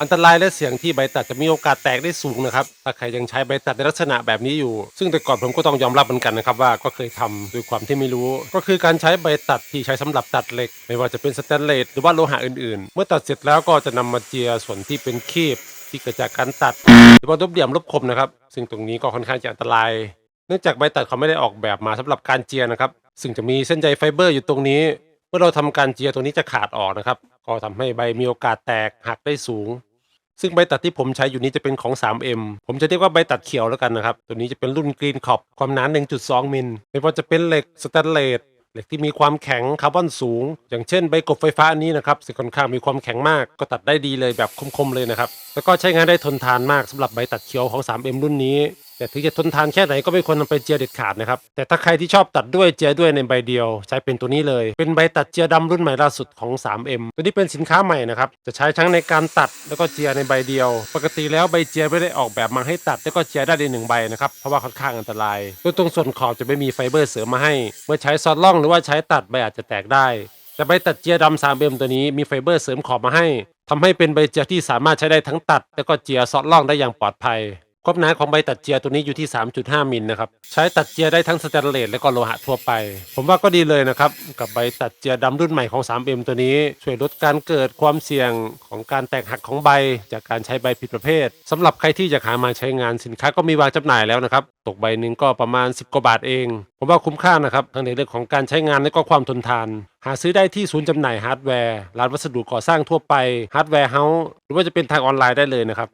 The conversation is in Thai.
อันตรายและเสี่ยงที่ใบตัดจะมีโอกาสแตกได้สูงนะครับ ถ้าใครยังใช้ใบตัดในลักษณะแบบนี้อยู่ ซึ่งแต่ก่อนผมก็ต้องยอมรับเหมือนกันนะครับว่าก็เคยทำด้วยความที่ไม่รู้ ก็คือการใช้ใบตัดที่ใช้สำหรับตัดเหล็ก ไม่ว่าจะเป็นสแตนเลสหรือว่าโลหะอื่นๆ เมื่อตัดเสร็จแล้วก็จะนำมาเจียส่วนที่เป็นคีบที่เกิดจากการตัดหรือว่าลบเหลี่ยมลบคมนะครับ ซึ่งตรงนี้ก็ค่อนข้างจะอันตราย เนื่องจากใบตัดเขาไม่ได้ออกแบบมาสำหรับการเจียนะครับ ซึ่งจะมีเส้นใยไฟเบอร์อยู่ตรงนี้ เมื่อเราทำการเจียตรงนี้จะขาดออกนะครับ ก็ทำให้ใบมีโอกาสแตกหักได้สูง ซึ่งใบตัดที่ผมใช้อยู่นี้จะเป็นของ 3M ผมจะเรียกว่าใบตัดเขียวแล้วกันนะครับ ตัวนี้จะเป็นรุ่นกรีนขอบความหนา 1.2 มิลไม่ว่าจะเป็นเหล็กสแตนเลสเหล็กที่มีความแข็งคาร์บอนสูง อย่างเช่นใบกบไฟฟ้าอันนี้นะครับซึ่งค่อนข้างมีความแข็งมาก ก็ตัดได้ดีเลยแบบคมๆเลยนะครับ แล้วก็ใช้งานได้ทนทานมากสำหรับใบตัดเขียวของ 3M รุ่นนี้ แต่ถึงจะทนทานแค่ไหนก็ไม่ควรนำไปเจียเด็ดขาดนะครับ แต่ถ้าใครที่ชอบตัดด้วยเจียด้วยในใบเดียว ใช้เป็นตัวนี้เลย เป็นใบตัดเจียดำรุ่นใหม่ล่าสุดของ 3M ตัวนี้เป็นสินค้าใหม่นะครับ จะใช้ทั้งในการตัดแล้วก็เจียในใบเดียว ปกติแล้วใบเจียไม่ได้ออกแบบมาให้ตัดแล้วก็เจียได้ในหนึ่งใบนะครับ เพราะว่าค่อนข้างอันตรายโดยตรงส่วนขอบจะไม่มีไฟเบอร์เสริมมาให้ เมื่อใช้ซอดล่องหรือว่าใช้ตัดใบอาจจะแตกได้ แต่ใบตัดเจียดำ 3M ตัวนี้มีไฟเบอร์เสริมขอบมาให้ทำให้เป็นใบเจียที่สามารถใช้ได้ทั้งตัด แล้วก็เจียซอดล่องได้อย่างปลอดภัย ความหนาของใบตัดเจียตัวนี้อยู่ที่ 3.5 มิลนะครับ ใช้ตัดเจียได้ทั้งสแตนเลสและก็โลหะทั่วไป ผมว่าก็ดีเลยนะครับ กับใบตัดเจียดำรุ่นใหม่ของ 3M ตัวนี้ ช่วยลดการเกิดความเสี่ยงของการแตกหักของใบ จากการใช้ใบผิดประเภทสำหรับใครที่อยากหามาใช้งานสินค้าก็มีวางจำหน่ายแล้วนะครับ ตกใบหนึ่งก็ประมาณ 10กว่าบาทเอง ผมว่าคุ้มค่านะครับทั้งในเรื่องของการใช้งานและก็ความทนทาน หาซื้อได้ที่ศูนย์จำหน่ายฮาร์ดแวร์ร้านวัสดุก่อสร้างทั่วไปฮาร์ดแวร์เฮาส์หรือว่าจะเป็นทางออนไลน์ได้เลยนะครับ